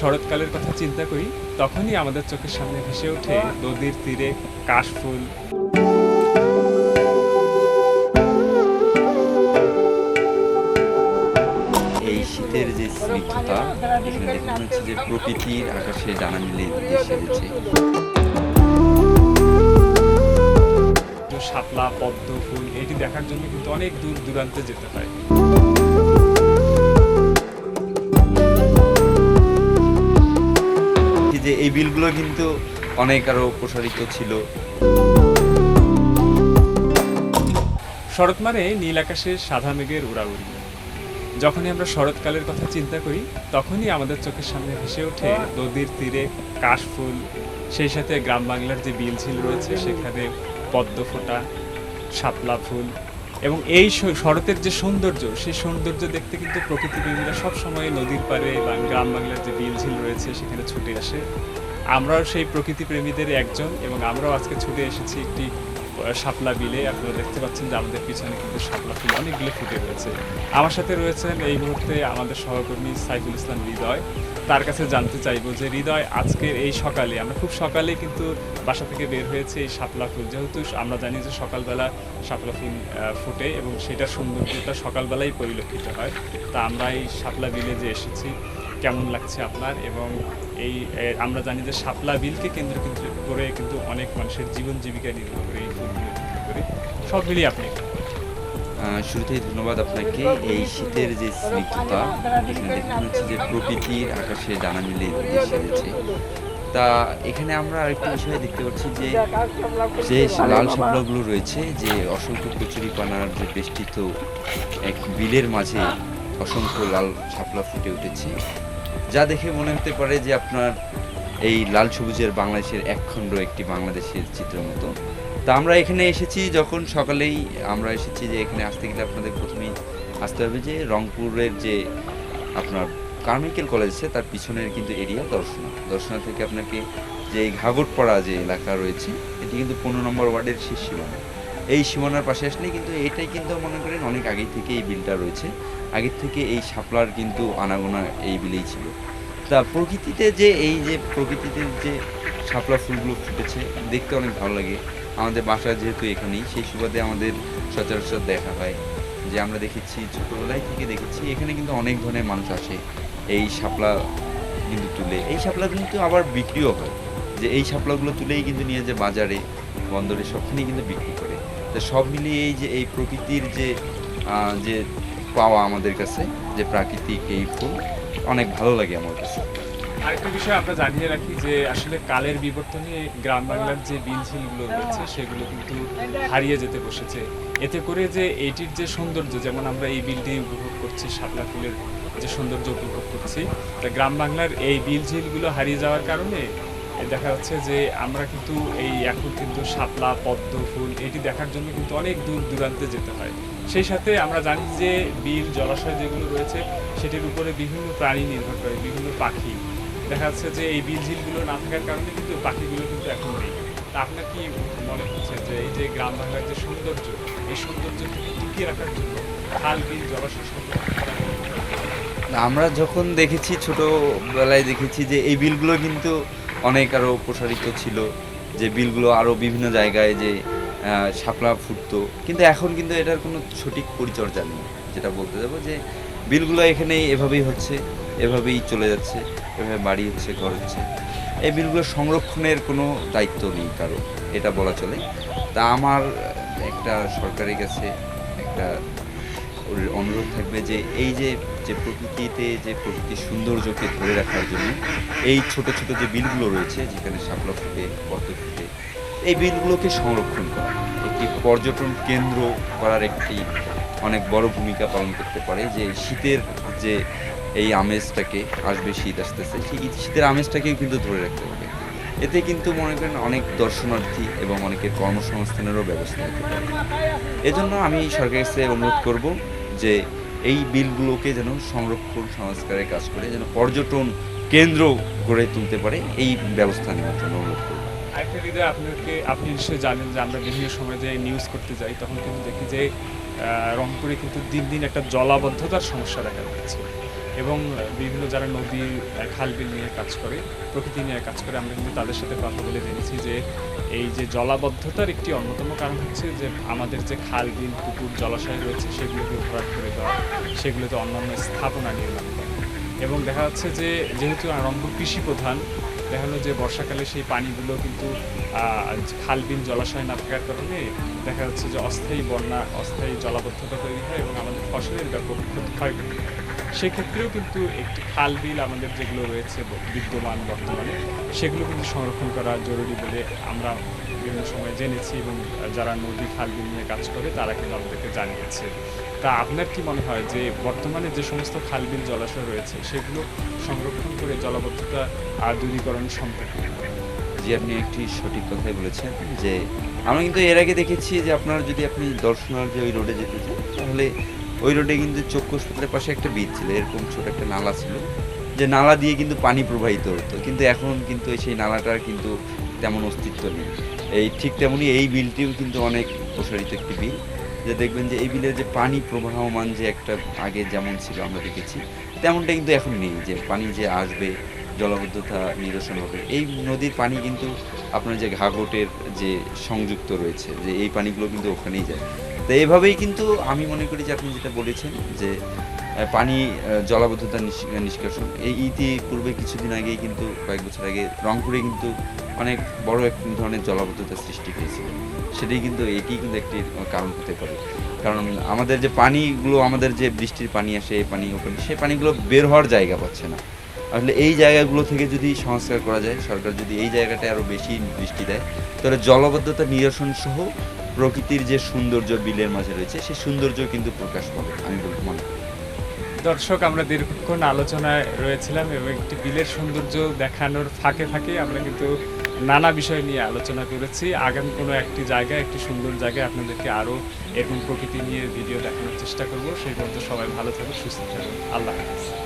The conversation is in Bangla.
শরৎকালের কথা চিন্তা করি তখনই আমাদের চোখের সামনে ভেসে ওঠে নদীর তীরে কাশফুল এই শীতের যে স্নিগ্ধতা এখানে দেখে হচ্ছে যে প্রকৃতির আকাশে ডানা মিলে এসে গেছে শাপলা পদ্ম ফুল এটি দেখার জন্য কিন্তু অনেক দূর দূরান্তে যেতে হয়। যে এই বিলগুলো কিন্তু অনেক আরও প্রসারিত ছিল। শরৎ মানে নীল আকাশের সাদা মেঘের উড়াউড়ি। যখনই আমরা শরৎকালের কথা চিন্তা করি, তখনই আমাদের চোখের সামনে ভেসে ওঠে নদীর তীরে কাশফুল সেই সাথে গ্রাম বাংলার যে বিল ঝিল রয়েছে, সেখানে পদ্ম ফোটা, শাপলা ফুল। এবং এই শরতের যে সৌন্দর্য, সেই সৌন্দর্য দেখতে কিন্তু প্রকৃতিপ্রেমীরা সবসময় নদীর পাড়ে বা গ্রাম বাংলার যে বিল ঝিল রয়েছে, সেখানে ছুটে আসে। আমরাও সেই প্রকৃতিপ্রেমীদের একজন এবং আমরাও আজকে ছুটে এসেছি একটি শাপলা বিলে। আপনারা দেখতে পাচ্ছেন যে আমাদের পিছনে কিন্তু শাপলা ফুল অনেকগুলো ফুটে রয়েছে। আমার সাথে রয়েছেন এই মুহূর্তে আমাদের সহকর্মী সাইফুল ইসলাম হৃদয়। তার কাছে জানতে চাইব যে, হৃদয়, আজকের এই সকালে, আমরা খুব সকালে কিন্তু বাসা থেকে বের হয়েছে এই শাপলা ফুল। যেহেতু আমরা জানি যে সকালবেলা শাপলা ফুল ফোটে এবং সেটার সৌন্দর্যটা সকালবেলাই পরিলক্ষিত হয়। তা আমরা এই শাপলা বিলে যে এসেছি, কেমন লাগছে আপনার? এবং এই আমরা জানি যে শাপলা বিলকে কেন্দ্র করে কিন্তু অনেক মানুষের জীবন জীবিকা নির্ভর করে সব মিলিয়ে আপনি। শুরুতেই ধন্যবাদ আপনাকে। এই শীতের যে স্নিগ্ধতা, এখানে দেখে মনে হচ্ছে যে প্রকৃতির আকাশে ডানা মিলে এসে গেছে তা এখানে আমরা আরেকটা বিষয় দেখতে পাচ্ছি যে যে লাল শাপলাগুলো রয়েছে, যে অসংখ্য কচুরিপানার যে বেষ্টিত এক বিলের মাঝে অসংখ্য লাল শাপলা ফুটে উঠেছে। যা দেখে মনে হতে পারে যে আপনার এই লাল সবুজের বাংলাদেশের একখণ্ড একটি বাংলাদেশের চিত্র মতো। তা আমরা এখানে এসেছি যখন সকালেই আমরা এসেছি যে এখানে আসতে গেলে আপনাদের প্রথমেই আসতে হবে যে রংপুরের যে আপনার কার্মিকেল কলেজ আছে, তার পিছনের কিন্তু এরিয়া দর্শনা। দর্শনা থেকে আপনাকে যে এই ঘাগরপাড়া যে এলাকা রয়েছে, এটি কিন্তু পনেরো নম্বর ওয়ার্ডের শেষ সীমানা। এই সীমানার পাশে আসলে কিন্তু এটাই কিন্তু মনে করেন অনেক আগে থেকে এই বিলটা রয়েছে। আগের থেকে এই শাপলার কিন্তু আনাগোনা এই বিলেই ছিল। তা প্রকৃতিতে যে এই যে প্রকৃতিতে যে শাপলা ফুলগুলো ফুটেছে, দেখতে অনেক ভালো লাগে। আমাদের বাসা যেহেতু এখানেই, সেই সুবাদে আমাদের সচরাচর দেখা হয়। যে আমরা দেখেছি, ছোটোবেলায় থেকে দেখেছি, এখানে কিন্তু অনেক ধরনের মানুষ আসে। এই শাপলা কিন্তু তুলে, এই শাপলা কিন্তু আবার বিক্রিও হয়। যে এই শাপলাগুলো তুলেই কিন্তু নিয়ে যে বাজারে, বন্দরে সবখানেই কিন্তু বিক্রি করে। তো সব মিলিয়ে এই যে, এই প্রকৃতির যে যে পাওয়া আমাদের কাছে, যে প্রাকৃতিক এই ফুল, অনেক ভালো লাগে আমার কাছে। আরেকটা বিষয় আমরা জানিয়ে রাখি যে আসলে কালের বিবর্তনে গ্রাম বাংলার যে বিলঝিলগুলো রয়েছে, সেগুলো কিন্তু হারিয়ে যেতে বসেছে। এতে করে যে এইটির যে সৌন্দর্য, যেমন আমরা এই বিলটি উপভোগ করছি শাপলা ফুলের যে সৌন্দর্য উপভোগ করছি, তা গ্রাম বাংলার এই বিলঝিলগুলো হারিয়ে যাওয়ার কারণে দেখা যাচ্ছে যে আমরা কিন্তু এই এখন কিন্তু শাপলা, পদ্ম ফুল, এটি দেখার জন্য কিন্তু অনেক দূর দূরান্তে যেতে হয়। সেই সাথে আমরা জানি যে বিল, জলাশয় যেগুলো রয়েছে, সেটির উপরে বিভিন্ন প্রাণী নির্ভর করে, বিভিন্ন পাখি। দেখা যাচ্ছে যে এই বিল ঝিলগুলো না থাকার কারণে কিন্তু পাখিগুলো কিন্তু এখন নেই। তা আপনার কি মনে হচ্ছে যে এই যে গ্রাম বাংলার যে সৌন্দর্য, এই সৌন্দর্যকে টিকিয়ে রাখার জন্য খাল বিল, জলাশয় আমরা যখন দেখেছি, ছোটোবেলায় দেখেছি যে এই বিলগুলো কিন্তু অনেক আরও প্রসারিত ছিল, যে বিলগুলো আরও বিভিন্ন জায়গায় যে শাপলা ফুটতো। কিন্তু এখন কিন্তু এটার কোনো সঠিক পরিচর্যা নেই। যেটা বলতে যাব যে বিলগুলো এখানে এভাবেই হচ্ছে। এভাবেই চলে যাচ্ছে, এভাবে বাড়ি হচ্ছে, ঘর হচ্ছে। এই বিলগুলো সংরক্ষণের কোনো দায়িত্ব নেই কারও, এটা বলা চলে। তা আমার একটা সরকারের কাছে একটা অনুরোধ থাকবে যে এই যে যে প্রকৃতিতে, যে প্রকৃতির সৌন্দর্যকে ধরে রাখার জন্য এই ছোট ছোট যে বিলগুলো রয়েছে, যেখানে শাপলা ফুটে, পদ্ম ফুটে, এই বিলগুলোকে সংরক্ষণ করা। একটি পর্যটন কেন্দ্র করার একটি অনেক বড় ভূমিকা পালন করতে পারে যে শীতের যে এই আমেজটাকে আসবে শীত আসতেছে। সেই শীতের আমেজটাকেও কিন্তু ধরে রাখতে হবে। এতে কিন্তু মনে করেন অনেক দর্শনার্থী এবং অনেকের কর্মসংস্থানেরও ব্যবস্থা হতে পারে। এজন্য আমি সরকারের কাছে অনুরোধ করব যে এই বিলগুলোকে যেন সংরক্ষণ, সংস্কারের কাজ করে যেন পর্যটন কেন্দ্র গড়ে তুলতে পারে, এই ব্যবস্থা নেওয়ার জন্য অনুরোধ করব। আরেকটা আপনাকে আপনি নিশ্চয়ই জানেন যে আমরা বিভিন্ন সময় যে নিউজ করতে যাই, তখন কিন্তু দেখি যে রংপুরে কিন্তু দিন দিন একটা জলাবদ্ধতার সমস্যা দেখা যাচ্ছে এবং বিভিন্ন যারা নদী আহ, খাল বিল নিয়ে কাজ করে প্রকৃতি নিয়ে কাজ করে আমরা কিন্তু তাদের সাথে কথা বলে জেনেছি যে এই যে জলাবদ্ধতার একটি অন্যতম কারণ হচ্ছে যে আমাদের যে খাল বিল পুকুর জলাশয় রয়েছে সেগুলোকে ভরাট করে দেওয়া। সেগুলোতে অন্যান্য স্থাপনা নির্মাণ করা। এবং দেখা যাচ্ছে যে যেহেতু রংপুর কৃষি প্রধান দেখা যে বর্ষাকালে সেই পানিগুলো কিন্তু খাল বিল জলাশয় না থাকার কারণে দেখা যাচ্ছে যে অস্থায়ী বন্যা অস্থায়ী জলাবদ্ধতা তৈরি হয় এবং আমাদের ফসলের ব্যাপক ক্ষতি হয়। সেক্ষেত্রেও কিন্তু একটি খাল বিল আমাদের যেগুলো রয়েছে বিদ্যমান বর্তমানে, সেগুলো কিন্তু সংরক্ষণ করা জরুরি বলে আমরা বিভিন্ন সময় জেনেছি এবং যারা নদী খাল বিল নিয়ে কাজ করে, তারা কিন্তু আমাদেরকে জানিয়েছে। তা আপনার কি মনে হয় যে বর্তমানে যে সমস্ত খাল বিল জলাশয় রয়েছে, সেগুলো সংরক্ষণ করে জলাবদ্ধতা আর দূরীকরণ সম্ভব জি, আপনি একটি সঠিক কথাই বলেছেন যে, আমরা কিন্তু এর আগে দেখেছি যে আপনার যদি আপনি দর্শনার যে ওই রোডে যেতে চান, তাহলে ওই রোডে কিন্তু চক্ষু হাসপাতালের পাশে একটা বীজ ছিল, এরকম ছোট একটা নালা ছিল, যে নালা দিয়ে কিন্তু পানি প্রবাহিত হতো। কিন্তু এখন কিন্তু সেই নালাটার কিন্তু তেমন অস্তিত্ব নেই। এই ঠিক তেমনি এই বিলটিও কিন্তু অনেক প্রসারিত একটি বিল, যে দেখবেন যে এই বিলের যে পানি প্রবাহমান যে একটা আগে যেমন ছিল আমরা দেখেছি, তেমনটা কিন্তু এখন নেই, যে পানি যে আসবে, জলাবদ্ধতা নিরসন হবে। এই নদীর পানি কিন্তু আপনার যে ঘাঘটের যে সংযুক্ত রয়েছে, যে এই পানিগুলো কিন্তু ওখানেই যায়। তো এইভাবেই কিন্তু আমি মনে করি যে আপনি যেটা বলেছেন যে পানি জলাবদ্ধতা নিষ্- নিষ্কাশন। এই ইতিপূর্বে কিছুদিন আগেই কিন্তু, কয়েক বছর আগে রংপুরে কিন্তু অনেক বড় এক ধরনের জলাবদ্ধতার সৃষ্টি হয়েছিল। সেটাই কিন্তু এটি কিন্তু একটি কারণ হতে পারে। কারণ আমাদের যে পানিগুলো, আমাদের যে বৃষ্টির পানি আসে, এই পানি ওখানে সেই পানিগুলো বের হওয়ার জায়গা পাচ্ছে না। আসলে এই জায়গাগুলো থেকে যদি সংস্কার করা যায়, সরকার যদি এই জায়গাটায় আরও বেশি দৃষ্টি দেয়, তাহলে জলবদ্ধতা নিরসন সহ প্রকৃতির যে সৌন্দর্য বিলের মাঝে রয়েছে, সেই সৌন্দর্য কিন্তু প্রকাশ পাবে, আমি বলতে মনে করি দর্শক, আমরা দীর্ঘক্ষণ আলোচনায় রয়েছিলাম এবং একটি বিলের সৌন্দর্য দেখানোর ফাঁকে ফাঁকে আমরা কিন্তু নানা বিষয় নিয়ে আলোচনা করেছি। আগামী কোনো একটি জায়গায়, একটি সুন্দর জায়গায় আপনাদেরকে আরও এরকম প্রকৃতি নিয়ে ভিডিও দেখানোর চেষ্টা করব। সেই পর্যন্ত সবাই ভালো থাকুন, সুস্থ থাকুন। আল্লাহ হাফেজ।